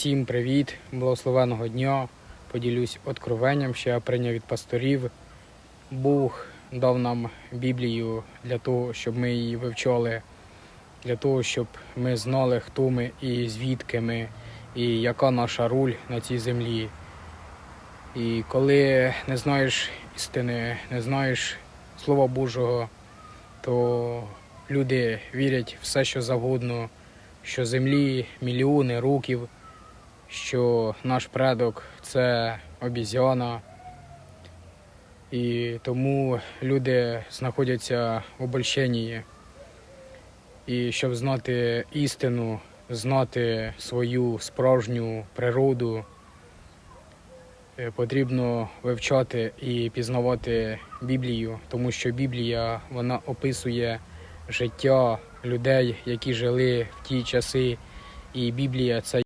Всім привіт, благословеного дня. Поділюсь откровенням, що я прийняв від пасторів. Бог дав нам Біблію для того, щоб ми її вивчали, для того, щоб ми знали, хто ми і звідки ми, і яка наша роль на цій землі. І коли не знаєш істини, не знаєш Слова Божого, то люди вірять все, що завгодно, що землі мільйони років, що наш предок це обізяна. І тому люди знаходяться в обольщенні. І щоб знати істину, знати свою справжню природу, е, потрібно вивчати і пізнавати Біблію, тому що Біблія вона описує життя людей, які жили в ті часи. І Біблія це